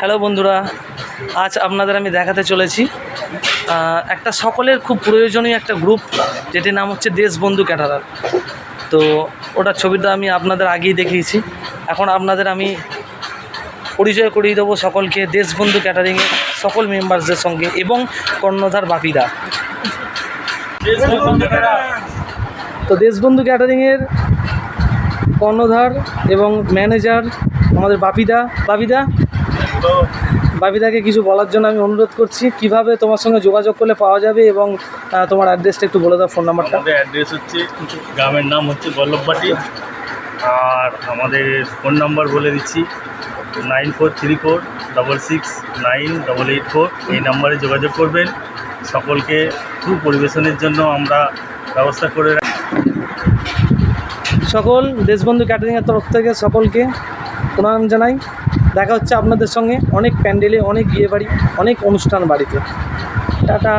Hello বন্ধুরা আজ আপনাদের আমি দেখাতে চলেছি একটা সকলের খুব প্রয়োজনীয় একটা গ্রুপ যেটির নাম হচ্ছে দেশবন্ধু ক্যাটারার। তো ওটার ছবিটা আমি আপনাদের আগেই দেখিয়েছি। এখন আপনাদের আমি পরিচয় করিয়ে দেবো সকলকে দেশবন্ধু ক্যাটারিংয়ের সকল মেম্বার্সদের সঙ্গে এবং কর্ণধার বাপিদা। তো দেশবন্ধু ক্যাটারিংয়ের কর্ণধার এবং ম্যানেজার আমাদের বাপিদা। বাপিদা? বাবিদাকে কিছু বলার জন্য আমি অনুরোধ করছি, কীভাবে তোমার সঙ্গে যোগাযোগ করলে পাওয়া যাবে এবং তোমার অ্যাড্রেসটা একটু বলে দাও, ফোন নাম্বারটা। অ্যাড্রেস হচ্ছে, গ্রামের নাম হচ্ছে বল্লভবাটি, আর আমাদের ফোন নাম্বার বলে দিচ্ছি, nine four three four double six nine double eight four. এই নাম্বারে যোগাযোগ করবেন। সকলকে সু পরিবেশনের জন্য আমরা ব্যবস্থা করে রাখি। সকল দেশবন্ধু ক্যাটারিংয়ের তরফ থেকে সকলকে প্রণাম জানাই। দেখা হচ্ছে আপনাদের সঙ্গে অনেক প্যান্ডেলে, অনেক বিয়ে বাড়ি অনেক অনুষ্ঠান বাড়িতে। টাটা।